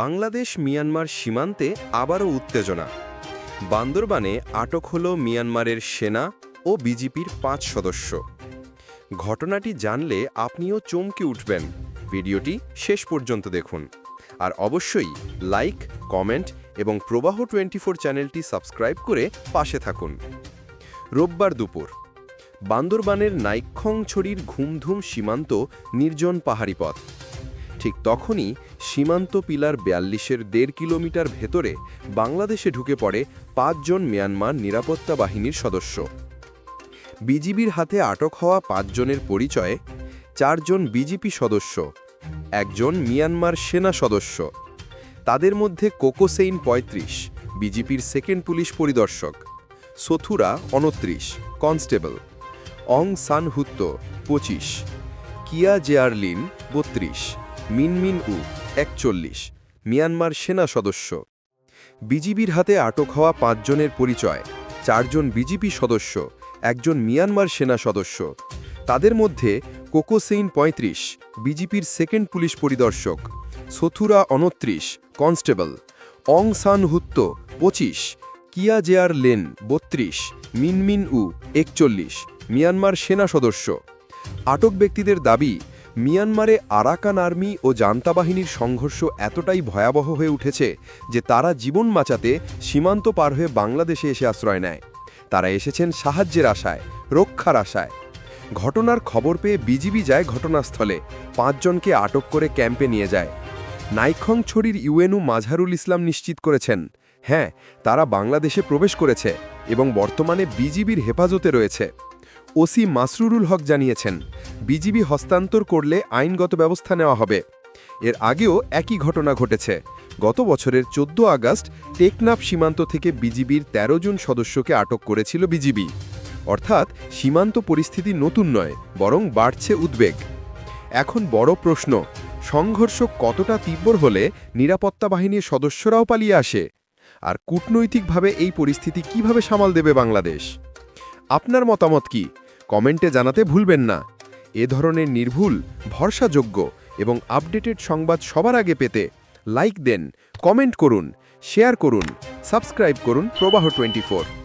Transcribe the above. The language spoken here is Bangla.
বাংলাদেশ মিয়ানমার সীমান্তে আবারও উত্তেজনা। বান্দরবানে আটক হল মিয়ানমারের সেনা ও বিজেপির পাঁচ সদস্য। ঘটনাটি জানলে আপনিও চমকে উঠবেন। ভিডিওটি শেষ পর্যন্ত দেখুন। আর অবশ্যই লাইক, কমেন্ট এবং প্রবাহ টোয়েন্টি চ্যানেলটি সাবস্ক্রাইব করে পাশে থাকুন। রোববার দুপুর, বান্দরবানের নাইক্ষংছড়ির ঘুমধুম সীমান্ত নির্জন পাহাড়ি পথ ঠিক তখনই সীমান্ত পিলার বিয়াল্লিশের দেড় কিলোমিটার ভেতরে বাংলাদেশে ঢুকে পড়ে পাঁচজন মিয়ানমার নিরাপত্তা বাহিনীর সদস্য। বিজিবির হাতে আটক হওয়া পাঁচজনের পরিচয়ে চারজন বিজেপি সদস্য, একজন মিয়ানমার সেনা সদস্য। তাদের মধ্যে কোকোসেইন পঁয়ত্রিশ, বিজেপির সেকেন্ড পুলিশ পরিদর্শক, সথুরা অনত্রিশ কনস্টেবল, অং সান হুত্ত পঁচিশ, কিয়া জেয়ারলিন বত্রিশ মিনমিন উ, একচল্লিশ। মিয়ানমার সেনা সদস্য। বিজিবির হাতে আটক হওয়া পাঁচজনের পরিচয়। চারজন বিজেপি সদস্য, একজন মিয়ানমার সেনা সদস্য। তাদের মধ্যে কোকোসেইন পঁয়ত্রিশ বিজেপির সেকেন্ড পুলিশ পরিদর্শক। সথুরা অনত্রিশ, কনস্টেবল। অং সান হুত্ত, পঁচিশ। কিয়া জেয়ার লেন, বত্রিশ। মিনমিন উ, একচল্লিশ। মিয়ানমার সেনা সদস্য। আটক ব্যক্তিদের দাবি মিয়ানমারে আরাকান আর্মি ও জান্তা বাহিনীর সংঘর্ষ এতটাই ভয়াবহ হয়ে উঠেছে যে তারা জীবন বাঁচাতে সীমান্ত পার হয়ে বাংলাদেশে এসে আশ্রয় নেয়। তারা এসেছেন সাহায্যের আশায়, রক্ষার আশায়। ঘটনার খবর পেয়ে বিজিবি যায় ঘটনাস্থলে, পাঁচজনকে আটক করে ক্যাম্পে নিয়ে যায়। নাইখংছড়ির ইউএনউ মাঝারুল ইসলাম নিশ্চিত করেছেন হ্যাঁ তারা বাংলাদেশে প্রবেশ করেছে এবং বর্তমানে বিজিবির হেফাজতে রয়েছে। ওসি মাসরুরুল হক জানিয়েছেন, বিজিবি হস্তান্তর করলে আইনগত ব্যবস্থা নেওয়া হবে। এর আগেও একই ঘটনা ঘটেছে। গত বছরের চোদ্দ আগস্ট টেকনাফ সীমান্ত থেকে বিজিবির ১৩ জন সদস্যকে আটক করেছিল বিজিবি। অর্থাৎ সীমান্ত পরিস্থিতি নতুন নয়, বরং বাড়ছে উদ্বেগ। এখন বড় প্রশ্ন, সংঘর্ষ কতটা তীব্র হলে নিরাপত্তা বাহিনীর সদস্যরাও পালিয়ে আসে? আর কূটনৈতিকভাবে এই পরিস্থিতি কীভাবে সামাল দেবে বাংলাদেশ? আপনার মতামত কি? কমেন্টে জানাতে ভুলবেন না। এ ধরনের নির্ভুল, ভরসাযোগ্য এবং আপডেটেড সংবাদ সবার আগে পেতে লাইক দেন, কমেন্ট করুন, শেয়ার করুন, সাবস্ক্রাইব করুন প্রবাহ টোয়েন্টি